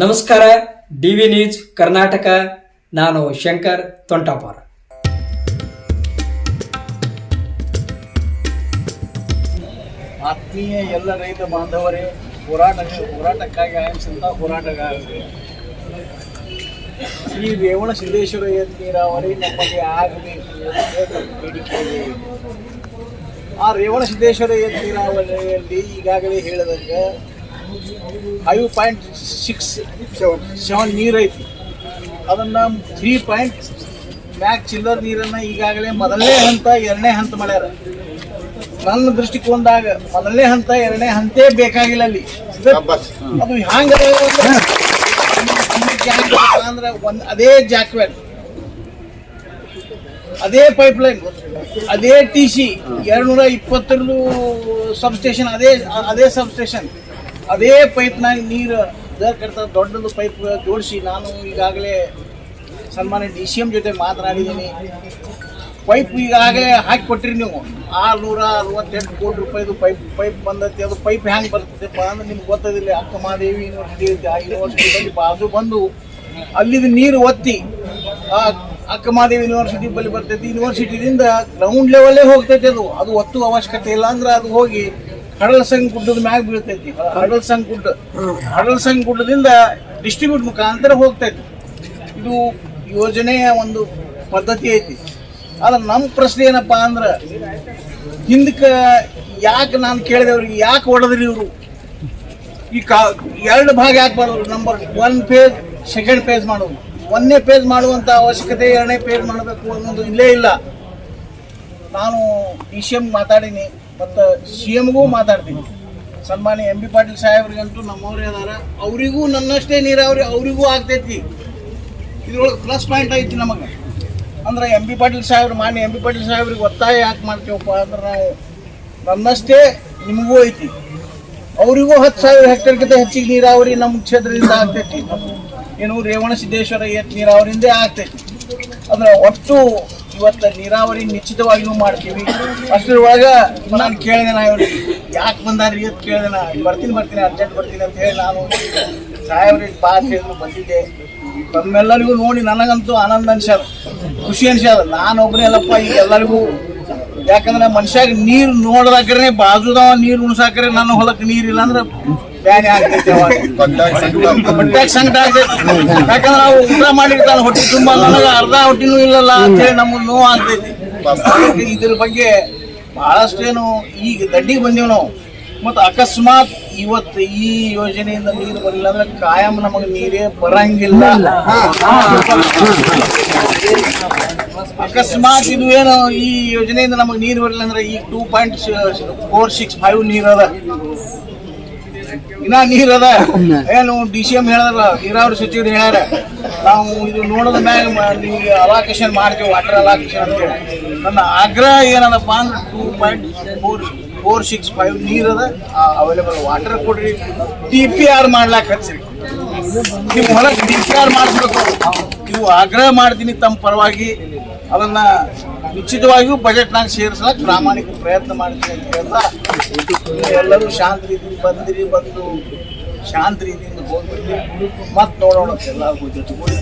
ನಮಸ್ಕಾರ D V news Karnataka. ನಾನು ಶಂಕರ್ ತೊಂಟಾಪುರ. ಆತ್ಮೀಯ ಎಲ್ಲ ರೈತ ಬಾಂಧವರೇ ಹೋರಾಟ ಹೋರಾಟಕ್ಕಾಗಿ ಆಯಂಸಂತ ಹೋರಾಟಗಾರರು. ಈ ರೇವಣ ಸಿದ್ದೇಶ್ವರ ನೀರಾವರಿ ನಮಗೆ ಆಗಬೇಕು ಆ ರೇವಣ ಸಿದ್ದೇಶ್ವರ ನೀರಾವರಿಯಲ್ಲಿ ಈಗಾಗಲೇ ಹೇಳಿದಂಗೆ five point six seven seven ನೀರು ಐತಿ ಅದನ್ನು ತ್ರೀ ಪಾಯಿಂಟ್ ಮ್ಯಾಕ್ ಚಿಲ್ಲರ್ ನೀರನ್ನು ಈಗಾಗಲೇ ಮೊದಲನೇ ಹಂತ, ಎರಡನೇ ಹಂತ ಮಾಡ್ಯಾರ. ನನ್ನ ದೃಷ್ಟಿಕೋನದಾಗ ಮೊದಲನೇ ಹಂತ, ಎರಡನೇ ಹಂತೇ ಬೇಕಾಗಿಲ್ಲ ಅಲ್ಲಿ. ಅದು ಹ್ಯಾಂಗ ಅಂದ್ರೆ ಒಂದು ಅದೇ ಜಾಕ್ವೆಲ್ ಅದೇ ಪೈಪ್ ಲೈನ್ ಅದೇ ಟಿ ಸಿ ಎರಡ್ನೂರ ಇಪ್ಪತ್ತರದು ಸಬ್ಸ್ಟೇಷನ್ ಅದೇ ಅದೇ ಸಬ್ಸ್ಟೇಷನ್ ಅದೇ ಪೈಪ್ನಾಗ ನೀರು ಕರ್ತ ದೊಡ್ಡದು ಪೈಪ್ ಜೋಡಿಸಿ ನಾನು ಈಗಾಗಲೇ ಸನ್ಮಾನ್ಯ ಡಿ ಸಿ ಎಂ ಜೊತೆ ಮಾತನಾಡಿದ್ದೀನಿ. ಪೈಪ್ ಈಗಾಗಲೇ ಹಾಕಿ ಕೊಟ್ಟಿರಿ ನೀವು. ಆರುನೂರ ಅರವತ್ತೆಂಟು ಕೋಟಿ ರೂಪಾಯಿದು ಪೈಪ್ ಪೈಪ್ ಬಂದೈತಿ. ಅದು ಪೈಪ್ ಹ್ಯಾಂಗೆ ಬರ್ತದೆ ಅಂದ್ರೆ ನಿಮ್ಗೆ ಗೊತ್ತದಿಲ್ಲ. ಅಕ್ಕ ಮಹಾದೇವಿ ಯೂನಿವರ್ಸಿಟಿ ಐತಿ ಆ ಬಾಜು ಬಂದು ಅಲ್ಲಿದ ನೀರು ಒತ್ತಿ. ಅಕ್ಕ ಮಹಾದೇವಿ ಯೂನಿವರ್ಸಿಟಿ ಬಳಿ ಬರ್ತೈತಿ. ಯೂನಿವರ್ಸಿಟಿದಿಂದ ಗ್ರೌಂಡ್ ಲೆವೆಲ್ಲೇ ಹೋಗ್ತೈತಿ ಅದು. ಅದು ಒತ್ತು ಅವಶ್ಯಕತೆ ಇಲ್ಲ ಅಂದ್ರೆ ಅದು ಹೋಗಿ ಹಡಲ್ ಸಂಘ ಗುಡ್ಡದ ಮ್ಯಾಗ ಬೀಳ್ತೈತಿ. ಹಡಲ್ ಸಂಘ ಗುಡ್ಡ. ಹಡಲ್ ಸಂಘ ಗುಡ್ಡದಿಂದ ಡಿಸ್ಟ್ರಿಬ್ಯೂಟ್ ಮುಖಾಂತರ ಹೋಗ್ತೈತಿ ಇದು ಯೋಜನೆಯ ಒಂದು ಪದ್ಧತಿ ಐತಿ. ಆದ್ರೆ ನಮ್ಮ ಪ್ರಶ್ನೆ ಏನಪ್ಪಾ ಅಂದ್ರೆ, ಹಿಂದಕ್ಕೆ ಯಾಕೆ ನಾನು ಕೇಳಿದೆ ಅವ್ರಿಗೆ, ಯಾಕೆ ಹೊಡೆದ್ರಿ ಇವರು? ಈ ಕಾ, ಎರಡು ಭಾಗ ಯಾಕೆ ಮಾಡೋರು number one page second page ಮಾಡೋದು. ಒಂದನೇ ಪೇಜ್ ಮಾಡುವಂಥ ಅವಶ್ಯಕತೆ, ಎರಡನೇ ಪೇಜ್ ಮಾಡಬೇಕು ಅನ್ನೋದು ಇಲ್ಲೇ ಇಲ್ಲ. ನಾನು ಡಿ ಸಿ ಎಂ ಮಾತಾಡೀನಿ. ಮತ್ತು ಸಿ ಎಮ್ಗೂ ಮಾತಾಡ್ತೀನಿ. ಸನ್ಮಾನ್ಯ ಎಂ ಬಿ ಪಾಟೀಲ್ ಸಾಹೇಬ್ರಿಗಂತೂ ನಮ್ಮವ್ರೇ ಅದಾರ. ಅವರಿಗೂ ನನ್ನಷ್ಟೇ ನೀರಾವರಿ ಅವರಿಗೂ ಆಗ್ತೈತಿ. ಇದ್ರೊಳಗೆ ಪ್ಲಸ್ ಪಾಯಿಂಟ್ ಐತಿ ನಮಗೆ. ಅಂದ್ರೆ ಎಂ ಬಿ ಪಾಟೀಲ್ ಸಾಹೇಬ್ರು, ಮಾನ್ಯ ಎಂ ಬಿ ಪಾಟೀಲ್ ಸಾಹೇಬ್ರಿಗೆ ಒತ್ತಾಯ ಯಾಕೆ ಮಾಡ್ತೀವಪ್ಪ ಅಂದ್ರೆ ನಾವು ನನ್ನಷ್ಟೇ ನಿಮಗೂ ಐತಿ. ಅವರಿಗೂ ಹತ್ತು ಸಾವಿರ ಹೆಕ್ಟರ್ಗಿಂತ ಹೆಚ್ಚಿಗೆ ನೀರಾವರಿ ನಮ್ಮ ಕ್ಷೇತ್ರದಿಂದ ಆಗ್ತೈತಿ. ಏನು ರೇವಣ ಸಿದ್ದೇಶ್ವರ ಏತ್ ನೀರಾವರಿಯಿಂದ ಆಗ್ತೈತಿ. ಅಂದ್ರೆ ಒಟ್ಟು ಇವತ್ತು ನೀರಾವರಿ ನಿಶ್ಚಿತವಾಗಿಯೂ ಮಾಡ್ತೀವಿ. ಅಷ್ಟರೊಳಗೆ ನಾನು ಕೇಳಿದೆ ನಾ ಇವ್ರಿಗೆ ಯಾಕೆ ಬಂದಾರಿ ಅಂತ ಕೇಳಿದೆ ನಾ. ಬರ್ತೀನಿ ಬರ್ತೀನಿ ಅರ್ಜೆಂಟ್ ಬರ್ತೀನಿ ಅಂತ ಹೇಳಿ ನಾನು ಸಾಹೇಬ್ರಿಗೆ ಬಾ ಅಂತ ಹೇಳಿದ್ರು, ಬಂದಿದ್ದೆ. ತಮ್ಮೆಲ್ಲರಿಗೂ ನೋಡಿ ನನಗಂತೂ ಆನಂದ ಅನ್ಸ್ಯಾದ. ಖುಷಿ ಅನ್ಸ್ಯಾದ. ನಾನು ಒಬ್ಬನೇ ಅಲ್ಲಪ್ಪ, ಈಗ ಎಲ್ಲರಿಗೂ. ಯಾಕಂದ್ರೆ ಮನುಷ್ಯಾಗ ನೀರು ನೋಡ್ದಾಕ್ರೆ ಬಾಜುದವ, ನೀರು ಉಣ್ಸಾಕ್ರೆ ನನ್ನ ಹೊಲಕ್ಕೆ ನೀರಿಲ್ಲ ಅಂದ್ರೆ ಬ್ಯಾನೆ ಆಗ್ತೈತೆ ಸಂಕಟ ಆಗ್ತೈತಿ. ಯಾಕಂದ್ರೆ ನಾವು ಊಟ ಮಾಡಿರ್ತಾನೆ, ಹೊಟ್ಟೆ ತುಂಬಾ ನನಗೆ ಅರ್ಧ ಹೊಟ್ಟಿನೂ ಇಲ್ಲಲ್ಲ ಅಂತೇಳಿ ನಮ್ಮ ನೋವು ಆಗ್ತೈತಿ. ಇದ್ರ ಬಗ್ಗೆ ಬಹಳಷ್ಟೇನು ಈಗ ದಂಡಿಗೆ ಬಂದೀವಿ ನಾವು. ಮತ್ತು ಅಕಸ್ಮಾತ್ ಇವತ್ತು ಈ ಯೋಜನೆಯಿಂದ ನೀರು ಬರಲಿಲ್ಲ ಅಂದ್ರೆ ಕಾಯಂ ನಮಗೆ ನೀರೇ ಬರಂಗಿಲ್ಲ. ಅಕಸ್ಮಾತ್ ಇದು ಏನು ಈ ಯೋಜನೆಯಿಂದ ನಮಗೆ ನೀರು ಬರಲಿಲ್ಲ ಅಂದ್ರೆ ಈಗ two point four six five ನೀರು ಅದ. ಇನ್ನ ನೀರ್ ಅದ. ಏನು ಡಿ ಸಿ ಎಂ ಹೇಳದಲ್ಲ ನೀರಾವರಿ ಸಚಿವರು ಹೇಳ್ಯಾರ ನಾವು ಇದು ನೋಡದ ಮ್ಯಾಗ ನಿಮಗೆ ಅಲಾಕೇಶನ್ ಮಾಡ್ತೀವಿ ವಾಟರ್ ಅಲಾಕೇಶನ್ ಅಂತೇಳಿ ನನ್ನ ಆಗ್ರಹ ಏನದಪ್ಪ ಅಂದ್ರೆ two point four four six five ನೀರ್ ಅದ ಅವೈಲೇಬಲ್ ವಾಟರ್ ಕೊಡ್ರಿ. ಟಿ ಪಿ ಆರ್ ಮಾಡ್ಲಾಕ ಹಚ್ಚಿರಿ. ನೀವು ಹೊಲಕ್ ಡಿ ಪಿ ಆರ್ ಮಾಡಿಸ್ಬೇಕು. ನೀವು ಆಗ್ರಹ ಮಾಡ್ತೀನಿ ತಮ್ಮ ಪರವಾಗಿ. ಅದನ್ನ ನಿಶ್ಚಿತವಾಗಿಯೂ ಬಜೆಟ್ನಾಗ ಸೇರಿಸಲಕ್ಕೆ ಪ್ರಾಮಾಣಿಕ ಪ್ರಯತ್ನ ಮಾಡ್ತೀನಿ ಅಂತ ಹೇಳ್ತಾ ಎಲ್ಲರೂ ಶಾಂತ ರೀತಿಯಿಂದ ಬಂದಿರಿ, ಬಂದು ಶಾಂತ ರೀತಿಯಿಂದ ಹೋಗ್ಬಿಡ್ತೀವಿ ಮತ್ತೆ ನೋಡೋಣ, ಎಲ್ಲರಿಗೂ ಜೊತೆಗೂಡಿ.